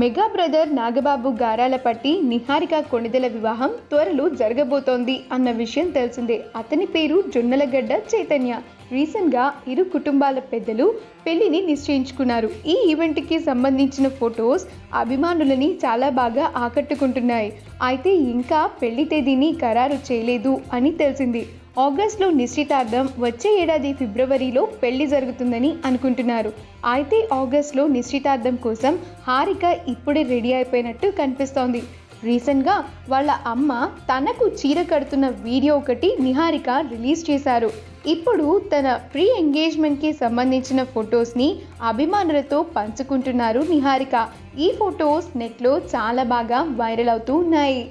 Mega brother Nagababu గారాలపట్టి నిహారిక కొణిదెల వివాహం త్వరలో జరగబోతోంది అన్న విషయం తెలిసిందే. అతని పేరు జొన్నలగడ్డ చైతన్య. రీసెంట్గా ఇరు కుటుంబాల పెద్దలు పెళ్ళిని నిశ్చయించుకున్నారు. ఈ ఈవెంట్కి సంబంధించిన ఫొటోస్ అభిమానులని చాలా బాగా ఆకట్టుకుంటున్నాయి. అయితే ఇంకా పెళ్ళి తేదీని ఖరారు చేయలేదు అని తెలిసింది. ఆగస్ట్లో నిశ్చితార్థం వచ్చే ఏడాది ఫిబ్రవరిలో పెళ్ళి జరుగుతుందని అనుకుంటున్నారు. అయితే ఆగస్ట్లో నిశ్చితార్థం కోసం హారిక ఇప్పుడే రెడీ అయిపోయినట్టు కనిపిస్తోంది. రీసెంట్గా వాళ్ళ అమ్మ తనకు చీర కడుతున్న వీడియో ఒకటి నిహారిక రిలీజ్ చేశారు. ఇప్పుడు తన ప్రీ ఎంగేజ్మెంట్కి సంబంధించిన ఫొటోస్ని అభిమానులతో పంచుకుంటున్నారు నిహారిక. ఈ ఫొటోస్ నెట్లో చాలా బాగా వైరల్ అవుతూ ఉన్నాయి.